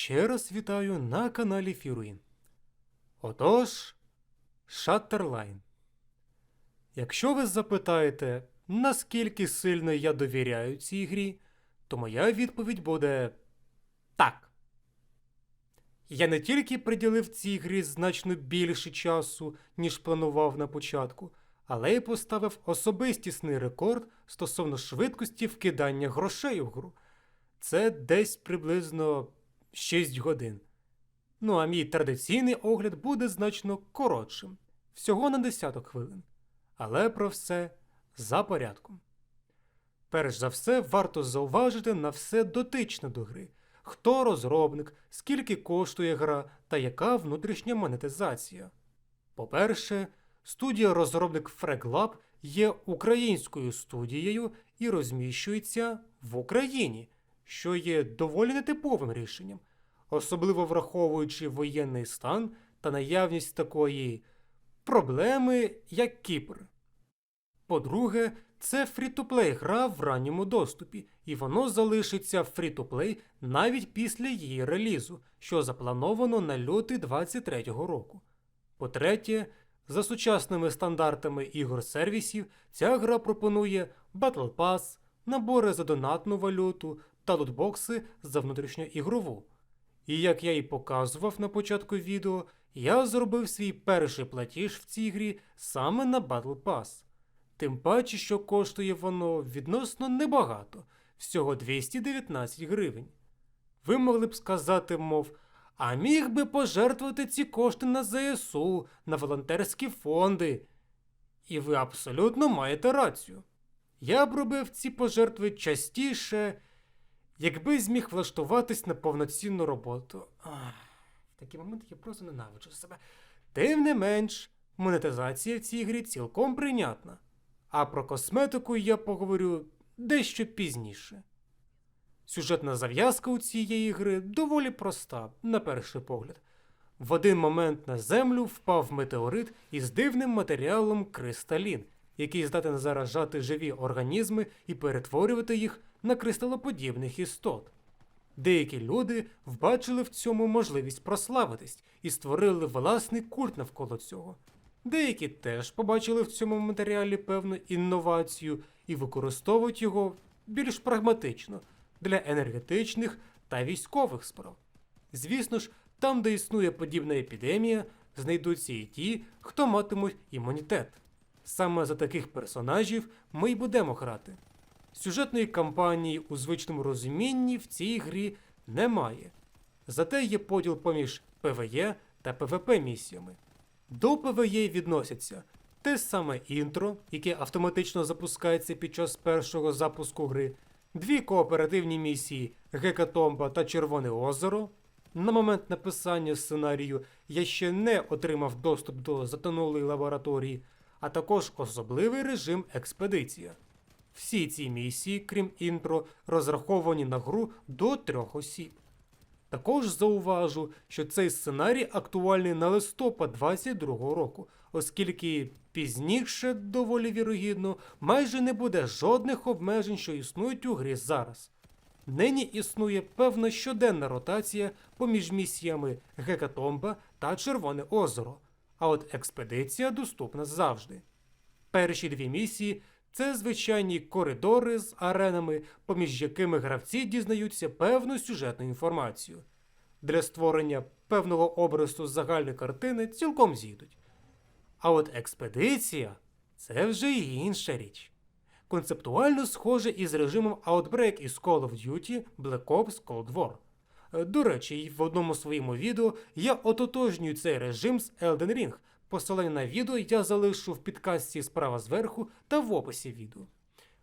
Ще раз вітаю на каналі Фіруїн. Отож, Шаттерлайн. Якщо ви запитаєте, наскільки сильно я довіряю цій грі, то моя відповідь буде так. Я не тільки приділив цій грі значно більше часу, ніж планував на початку, але й поставив особистісний рекорд стосовно швидкості вкидання грошей у гру. Це десь приблизно 6 годин. Ну а мій традиційний огляд буде значно коротшим, всього на десяток хвилин. Але про все за порядком. Перш за все, варто зауважити на все дотичне до гри. Хто розробник, скільки коштує гра та яка внутрішня монетизація. По-перше, студія-розробник FragLab є українською студією і розміщується в Україні, що є доволі нетиповим рішенням, особливо враховуючи воєнний стан та наявність такої проблеми, як Кіпр. По-друге, це фрі-то-плей гра в ранньому доступі, і воно залишиться фрі-то-плей навіть після її релізу, що заплановано на лютий 23-го року. По-третє, за сучасними стандартами ігор-сервісів ця гра пропонує Battle Pass, набори за донатну валюту та лутбокси за внутрішньоігрову. І як я і показував на початку відео, я зробив свій перший платіж в цій грі саме на Battle Pass. Тим паче, що коштує воно відносно небагато, всього 219 гривень. Ви могли б сказати, мов, а міг би пожертвувати ці кошти на ЗСУ, на волонтерські фонди. І ви абсолютно маєте рацію. Я б робив ці пожертви частіше, якби зміг влаштуватись на повноцінну роботу. В такі моменти я просто ненавиджу себе. Тим не менш, монетизація в цій грі цілком прийнятна. А про косметику я поговорю дещо пізніше. Сюжетна зав'язка у цієї гри доволі проста, на перший погляд. В один момент на землю впав метеорит із дивним матеріалом кристалін, який здатен заражати живі організми і перетворювати їх на кристалоподібних істот. Деякі люди вбачили в цьому можливість прославитись і створили власний культ навколо цього. Деякі теж побачили в цьому матеріалі певну інновацію і використовують його більш прагматично для енергетичних та військових справ. Звісно ж, там, де існує подібна епідемія, знайдуться і ті, хто матимуть імунітет. Саме за таких персонажів ми й будемо грати. Сюжетної кампанії у звичному розумінні в цій грі немає. Зате є поділ поміж ПВЕ та ПВП місіями. До ПВЕ відносяться те саме інтро, яке автоматично запускається під час першого запуску гри, дві кооперативні місії Гекатомба та Червоне озеро. На момент написання сценарію я ще не отримав доступ до затонулої лабораторії, а також особливий режим експедиція. Всі ці місії, крім інтро, розраховані на гру до трьох осіб. Також зауважу, що цей сценарій актуальний на листопад 22 року, оскільки пізніше, доволі вірогідно, майже не буде жодних обмежень, що існують у грі зараз. Нині існує певна щоденна ротація поміж місіями Гекатомба та Червоне озеро, а от експедиція доступна завжди. Перші дві місії це звичайні коридори з аренами, поміж якими гравці дізнаються певну сюжетну інформацію. Для створення певного образу загальної картини цілком зійдуть. А от експедиція це вже інша річ. Концептуально схоже із режимом Outbreak із Call of Duty Black Ops Cold War. До речі, в одному своєму відео я ототожнюю цей режим з Elden Ring. Посилання на відео я залишу в підкасті справа зверху та в описі відео.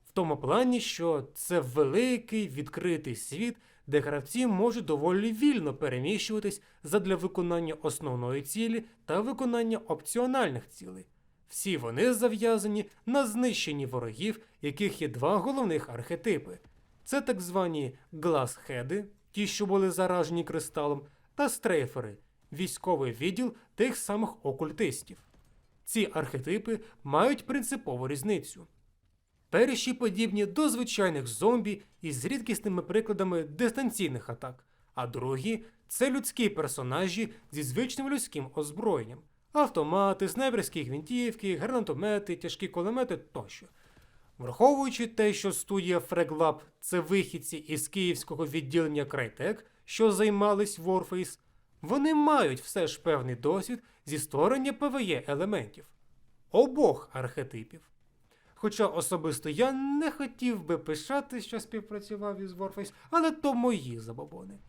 В тому плані, що це великий відкритий світ, де гравці можуть доволі вільно переміщуватись задля виконання основної цілі та виконання опціональних цілей. Всі вони зав'язані на знищенні ворогів, яких є два головних архетипи: це так звані гласхеди, ті, що були заражені кристалом, та стрейфери, військовий відділ тих самих окультистів. Ці архетипи мають принципову різницю. Перші подібні до звичайних зомбі із рідкісними прикладами дистанційних атак, а другі це людські персонажі зі звичним людським озброєнням: автомати, снайперські гвинтівки, гранатомети, тяжкі кулемети тощо. Враховуючи те, що студія FragLab – це вихідці із київського відділення Crytek, що займались Warface, вони мають все ж певний досвід зі створення PvE елементів обох архетипів. Хоча особисто я не хотів би пишати, що співпрацював із Warface, але то мої забобони.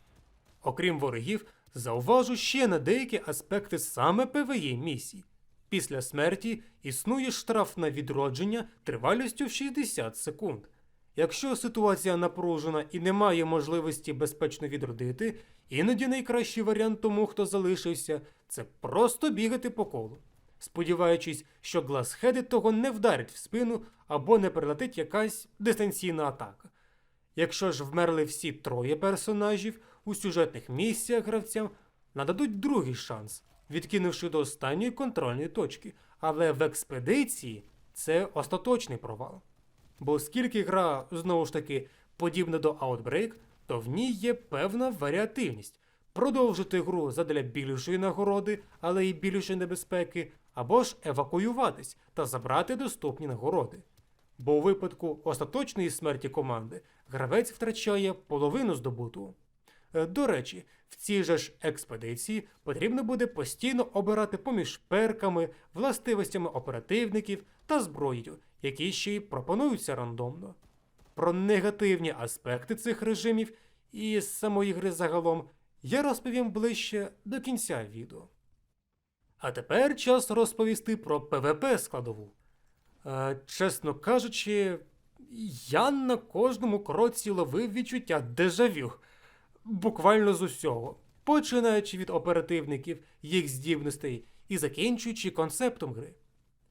Окрім ворогів, зауважу ще на деякі аспекти саме PvE місій. Після смерті існує штраф на відродження тривалістю в 60 секунд. Якщо ситуація напружена і немає можливості безпечно відродити, іноді найкращий варіант тому, хто залишився, це просто бігати по колу, сподіваючись, що гласхеди того не вдарять в спину або не прилетить якась дистанційна атака. Якщо ж вмерли всі троє персонажів, у сюжетних місіях гравцям нададуть другий шанс, відкинувши до останньої контрольної точки, але в експедиції це остаточний провал. Бо оскільки гра знову ж таки подібна до Outbreak, то в ній є певна варіативність продовжити гру задля більшої нагороди, але й більшої небезпеки, або ж евакуюватись та забрати доступні нагороди. Бо у випадку остаточної смерті команди гравець втрачає половину здобуту. Е, До речі, в цій же ж експедиції потрібно буде постійно обирати поміж перками, властивостями оперативників та зброєю, які ще й пропонуються рандомно. Про негативні аспекти цих режимів і самої гри загалом я розповім ближче до кінця відео. А тепер час розповісти про ПВП складову. Е, чесно кажучи, я на кожному кроці ловив відчуття дежавю буквально з усього, починаючи від оперативників, їх здібностей і закінчуючи концептом гри.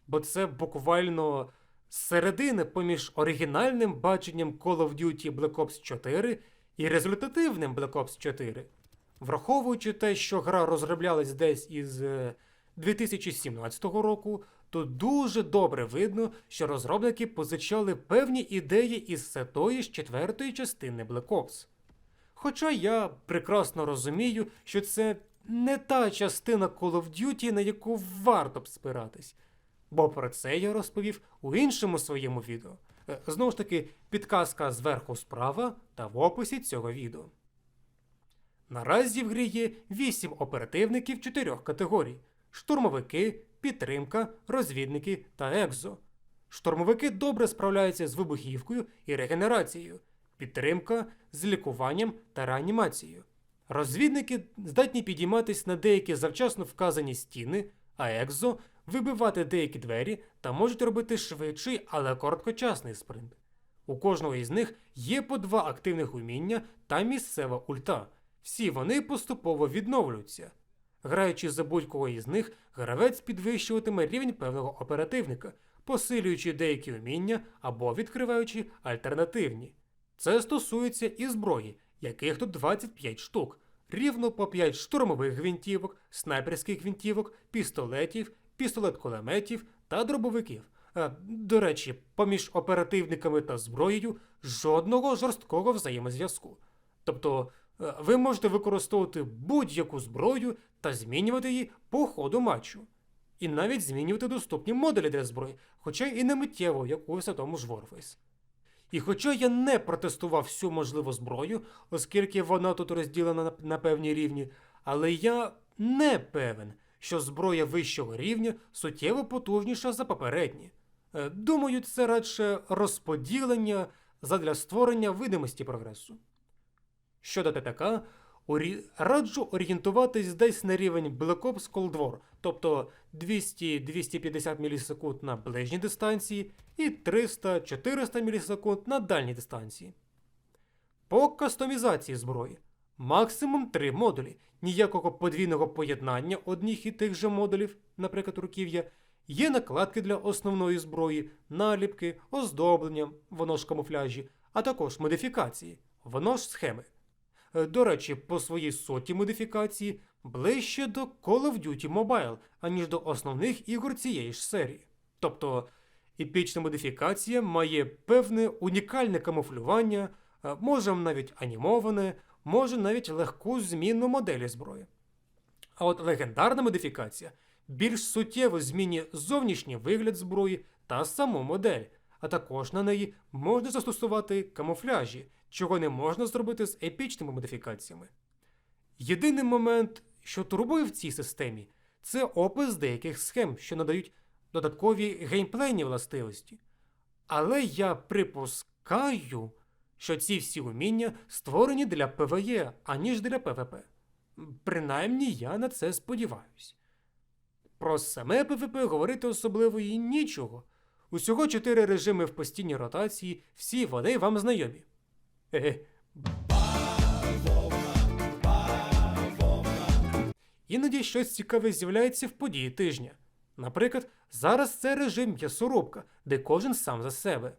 Бо це буквально середина поміж оригінальним баченням Call of Duty Black Ops 4 і результативним Black Ops 4. Враховуючи те, що гра розроблялась десь із е, 2017 року, то дуже добре видно, що розробники позичали певні ідеї із все тої ж четвертої частини Black Ops. Хоча я прекрасно розумію, що це не та частина Call of Duty, на яку варто б спиратись. Бо про це я розповів у іншому своєму відео. Е, Знову ж таки, підказка зверху справа та в описі цього відео. Наразі в грі є 8 оперативників чотирьох категорій: штурмовики, підтримка, розвідники та екзо. Штурмовики добре справляються з вибухівкою і регенерацією, підтримка з лікуванням та реанімацією. Розвідники здатні підійматись на деякі завчасно вказані стіни, а екзо вибивати деякі двері та можуть робити швидший, але короткочасний спринт. У кожного із них є по два активних уміння та місцева ульта. Всі вони поступово відновлюються. Граючи за будь-кого із них, гравець підвищуватиме рівень певного оперативника, посилюючи деякі уміння або відкриваючи альтернативні. Це стосується і зброї, яких тут 25 штук, рівно по 5 штурмових гвинтівок, снайперських гвинтівок, пістолетів, пістолет-кулеметів та дробовиків. Е, До речі, поміж оперативниками та зброєю жодного жорсткого взаємозв'язку. Тобто е, ви можете використовувати будь-яку зброю та змінювати її по ходу матчу. І навіть змінювати доступні модулі для зброї, хоча і не миттєво, як у тому ж Warface. І хоча я не протестував всю можливу зброю, оскільки вона тут розділена на, на певні рівні, але я не певен, що зброя вищого рівня суттєво потужніша за попередні. Е, Думаю, це радше розподілення задля створення видимості прогресу. Щодо ТТК, орі... раджу орієнтуватись десь на рівень Black Ops Cold War, тобто 200-250 мілісекунд на ближній дистанції і 300-400 мілісекунд на дальній дистанції. По кастомізації зброї максимум 3 модулі, ніякого подвійного поєднання одних і тих же модулів, наприклад, руків'я, є накладки для основної зброї, наліпки, оздоблення, воно ж камуфляжі, а також модифікації, воно ж схеми. Е, До речі, по своїй суті модифікації ближче до Call of Duty Mobile, аніж до основних ігор цієї ж серії. Тобто епічна модифікація має певне унікальне камуфлювання, е, може навіть анімоване, може навіть легку зміну моделі зброї. А от легендарна модифікація більш суттєво змінює зовнішній вигляд зброї та саму модель, а також на неї можна застосувати камуфляжі, чого не можна зробити з епічними модифікаціями. Єдиний момент, що турбує в цій системі, це опис деяких схем, що надають додаткові геймплейні властивості. Але я припускаю, що ці всі уміння створені для ПВЕ, аніж для ПВП. Принаймні я на це сподіваюся. Про саме ПВП говорити особливо і нічого. Усього чотири режими в постійній ротації, всі вони вам знайомі. Іноді щось цікаве з'являється в події тижня. Наприклад, зараз це режим м'ясорубка, де кожен сам за себе.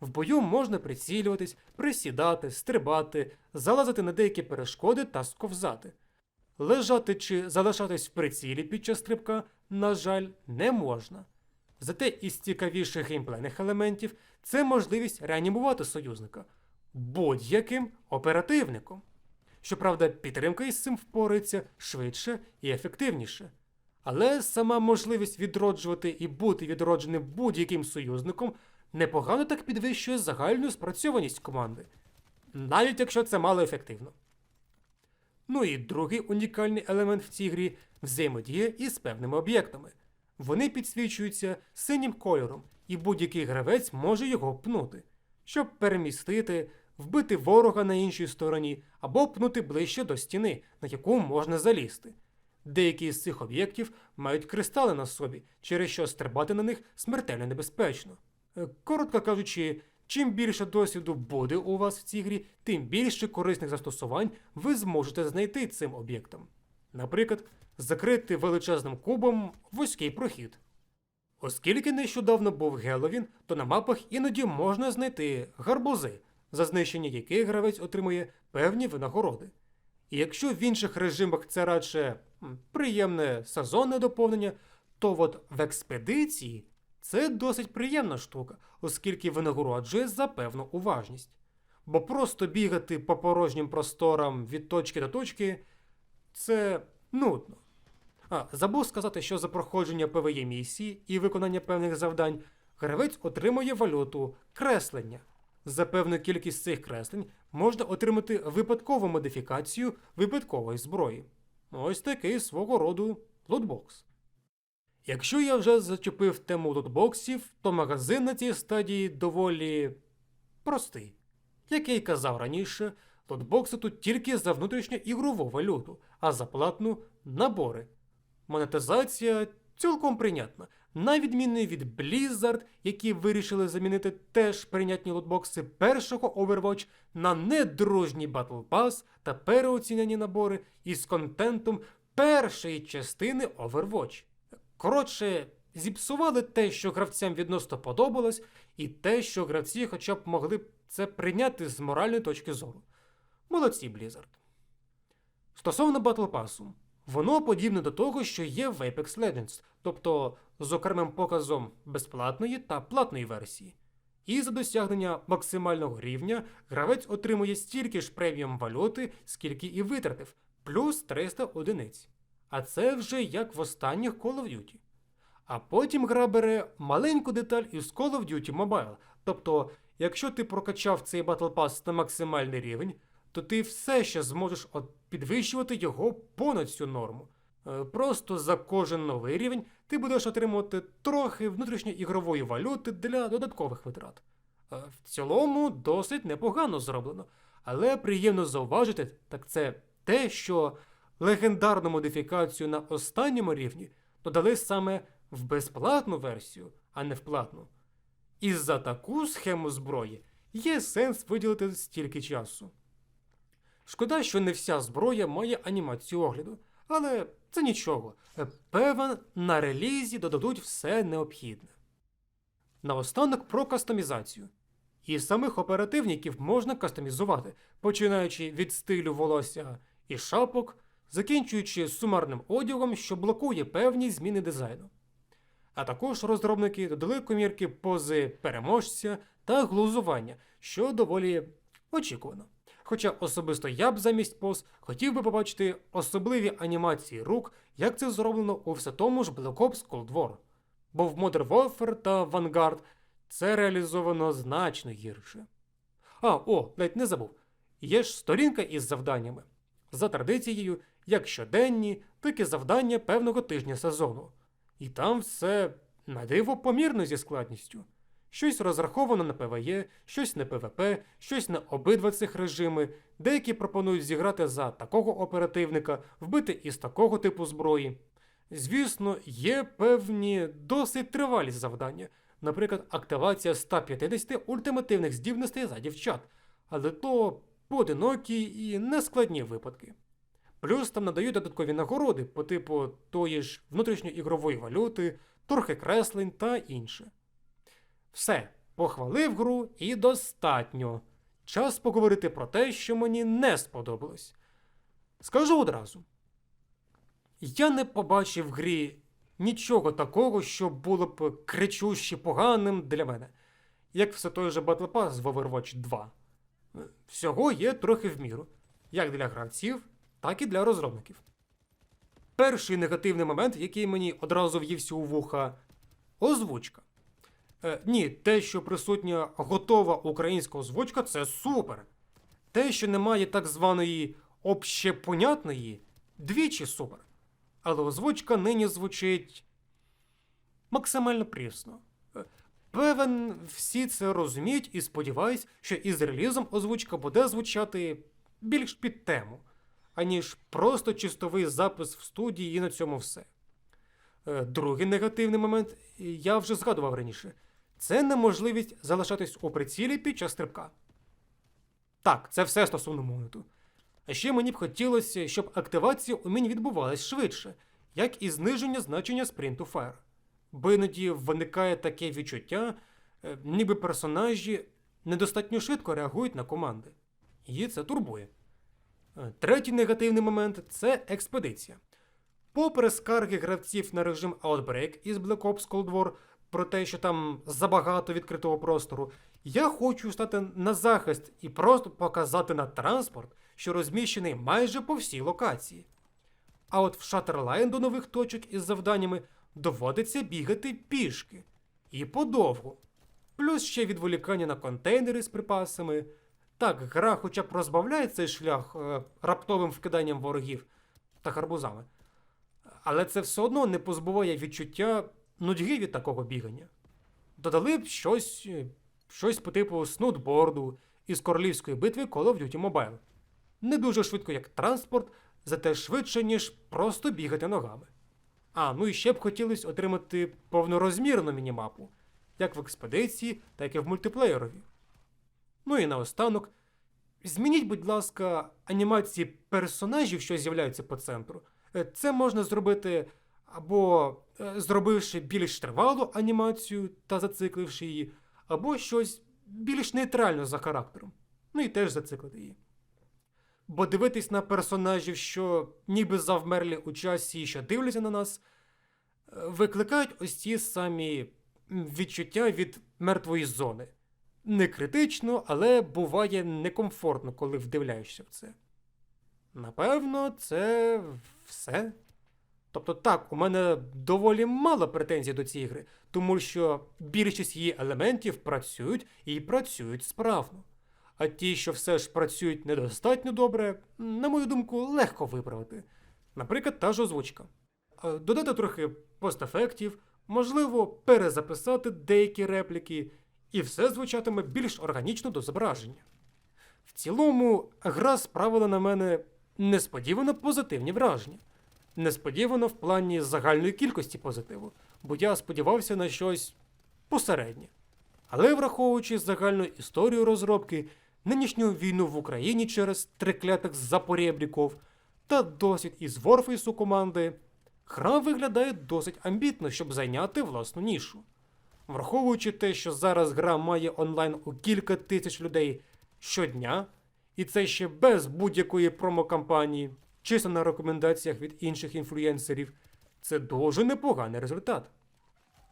В бою можна прицілюватись, присідати, стрибати, залазити на деякі перешкоди та сковзати. Лежати чи залишатись в прицілі під час стрибка, на жаль, не можна. Зате із цікавіших геймплейних елементів це можливість реанімувати союзника будь-яким оперативником. Щоправда, підтримка із цим впорається швидше і ефективніше. Але сама можливість відроджувати і бути відродженим будь-яким союзником непогано так підвищує загальну спрацьованість команди, навіть якщо це мало ефективно. Ну і другий унікальний елемент в цій грі взаємодія із певними об'єктами. Вони підсвічуються синім кольором, і будь-який гравець може його пнути, щоб перемістити, вбити ворога на іншій стороні або пнути ближче до стіни, на яку можна залізти. Деякі з цих об'єктів мають кристали на собі, через що стрибати на них смертельно небезпечно. Е, Коротко кажучи, чим більше досвіду буде у вас в цій грі, тим більше корисних застосувань ви зможете знайти цим об'єктам. Наприклад, закрити величезним кубом вузький прохід. Оскільки нещодавно був Геловін, то на мапах іноді можна знайти гарбузи, за знищення яких гравець отримує певні винагороди. І якщо в інших режимах це радше приємне сезонне доповнення, то от в експедиції це досить приємна штука, оскільки винагороджує за певну уважність. Бо просто бігати по порожнім просторам від точки до точки це нудно. А, забув сказати, що за проходження ПВЄ місії і виконання певних завдань гравець отримує валюту креслення. За певну кількість цих креслень можна отримати випадкову модифікацію випадкової зброї. Ось такий свого роду лутбокс. Якщо я вже зачепив тему лутбоксів, то магазин на цій стадії доволі простий. Як я й казав раніше, лотбокси тут тільки за внутрішню ігрову валюту, а за платну набори. Монетизація цілком прийнятна, на відміну від Blizzard, які вирішили замінити теж прийнятні лотбокси першого Overwatch на недружній Battle Pass та переоцінені набори із контентом першої частини Overwatch. Коротше, зіпсували те, що гравцям відносно подобалось, і те, що гравці хоча б могли це прийняти з моральної точки зору. Молодці, Blizzard. Стосовно Battle Pass, воно подібне до того, що є в Apex Legends, тобто з окремим показом безплатної та платної версії. І за досягнення максимального рівня гравець отримує стільки ж преміум валюти, скільки і витратив, плюс 300 одиниць. А це вже як в останніх Call of Duty. А потім гра бере маленьку деталь із Call of Duty Mobile. Тобто, якщо ти прокачав цей Battle Pass на максимальний рівень, то ти все ще зможеш підвищувати його понад цю норму. Е, Просто за кожен новий рівень ти будеш отримувати трохи внутрішньоігрової валюти для додаткових витрат. Е, В цілому досить непогано зроблено, але приємно зауважити, так це те, що легендарну модифікацію на останньому рівні додали саме в безплатну версію, а не в платну. І за таку схему зброї є сенс виділити стільки часу. Шкода, що не вся зброя має анімацію огляду, але це нічого. Е, Певен, на релізі додадуть все необхідне. Наостанок про кастомізацію. І самих оперативників можна кастомізувати, починаючи від стилю волосся і шапок, закінчуючи сумарним одягом, що блокує певні зміни дизайну. А також розробники додали комірки пози переможця та глузування, що доволі очікувано. Хоча особисто я б замість поз хотів би побачити особливі анімації рук, як це зроблено у все тому ж Black Ops Cold War. Бо в Modern Warfare та Vanguard це реалізовано значно гірше. А, о, ледь не забув. Є ж сторінка із завданнями. За традицією, як щоденні, так і завдання певного тижня сезону. І там все на диво помірно зі складністю. Щось розраховано на ПВЕ, щось на ПВП, щось на обидва цих режими, деякі пропонують зіграти за такого оперативника, вбити із такого типу зброї. Звісно, є певні досить тривалі завдання, наприклад, активація 150 ультимативних здібностей за дівчат, але то поодинокі і нескладні випадки. Плюс там надають додаткові нагороди по типу тої ж внутрішньоігрової валюти, трохи креслень та інше. Все, похвалив гру і достатньо. Час поговорити про те, що мені не сподобалось. Скажу одразу. Я не побачив в грі нічого такого, що було б кричуще поганим для мене, як все той же Battle Pass в Overwatch 2. Всього є трохи в міру, як для гравців, так і для розробників. Перший негативний момент, який мені одразу в'ївся у вуха озвучка. Е, ні, те, що присутня готова українська озвучка, це супер. Те, що немає так званої общепонятної, двічі супер. Але озвучка нині звучить максимально прісно. Е, Певен, всі це розуміють і сподіваюсь, що із релізом озвучка буде звучати більш під тему, аніж просто чистовий запис в студії і на цьому все. Е, Другий негативний момент, я вже згадував раніше, це неможливість залишатись у прицілі під час стрибка. Так, це все стосовно моменту. А ще мені б хотілося, щоб активація умінь відбувалась швидше, як і зниження значення спринту Fire. Бо іноді виникає таке відчуття, е, ніби персонажі недостатньо швидко реагують на команди. І це турбує. Е, Третій негативний момент це експедиція. Попри скарги гравців на режим Outbreak із Black Ops Cold War про те, що там забагато відкритого простору, я хочу стати на захист і просто показати на транспорт, що розміщений майже по всій локації. А от в Шатерлайн до нових точок із завданнями доводиться бігати пішки. І подовго. Плюс ще відволікання на контейнери з припасами. Так, гра хоча б розбавляє цей шлях е, раптовим вкиданням ворогів та гарбузами. Але це все одно не позбуває відчуття нудьги від такого бігання. Додали б щось, е, щось по типу снутборду із королівської битви Call of Duty Mobile. Не дуже швидко, як транспорт, зате швидше, ніж просто бігати ногами. А, ну і ще б хотілося отримати повнорозмірну мінімапу, як в експедиції, так і в мультиплеєрові. Ну і наостанок, змініть, будь ласка, анімації персонажів, що з'являються по центру. Е, Це можна зробити або е, зробивши більш тривалу анімацію та зацикливши її, або щось більш нейтрально за характером. Ну і теж зациклити її. Бо дивитись на персонажів, що ніби завмерлі у часі і що дивляться на нас, е, викликають ось ті самі відчуття від мертвої зони. Не критично, але буває некомфортно, коли вдивляєшся в це. Напевно, це все. Тобто, так, у мене доволі мало претензій до цієї гри, тому що більшість її елементів працюють і працюють справно. А ті, що все ж працюють недостатньо добре, на мою думку, легко виправити. Наприклад, та ж озвучка. Е, Додати трохи постефектів, можливо, перезаписати деякі репліки, і все звучатиме більш органічно до зображення. В цілому, гра справила на мене несподівано позитивні враження. Несподівано в плані загальної кількості позитиву, бо я сподівався на щось посереднє. Але враховуючи загальну історію розробки, нинішню війну в Україні через триклятих запорєбріков та досвід із Ворфейсу команди, гра виглядає досить амбітно, щоб зайняти власну нішу. Враховуючи те, що зараз гра має онлайн у кілька тисяч людей щодня, і це ще без будь-якої промокампанії, чисто на рекомендаціях від інших інфлюєнсерів, це дуже непоганий результат.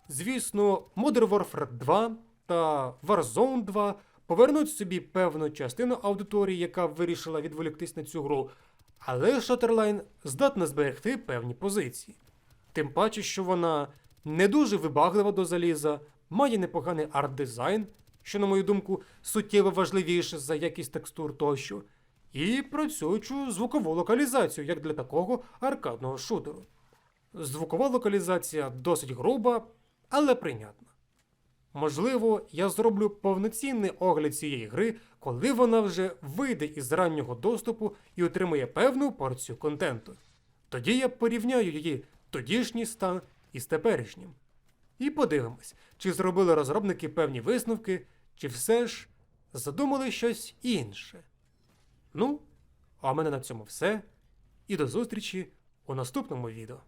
Звісно, Modern Warfare 2 та Warzone 2 повернуть собі певну частину аудиторії, яка вирішила відволіктись на цю гру, але Shutterline здатна зберегти певні позиції. Тим паче, що вона не дуже вибаглива до заліза, має непоганий арт-дизайн, що, на мою думку, суттєво важливіше за якість текстур тощо, і працюючу звукову локалізацію, як для такого аркадного шутеру. Звукова локалізація досить груба, але прийнятна. Можливо, я зроблю повноцінний огляд цієї гри, коли вона вже вийде із раннього доступу і отримає певну порцію контенту. Тоді я порівняю її тодішній стан із теперішнім. І подивимось, чи зробили розробники певні висновки, чи все ж задумали щось інше. Ну, а в мене на цьому все. І до зустрічі у наступному відео.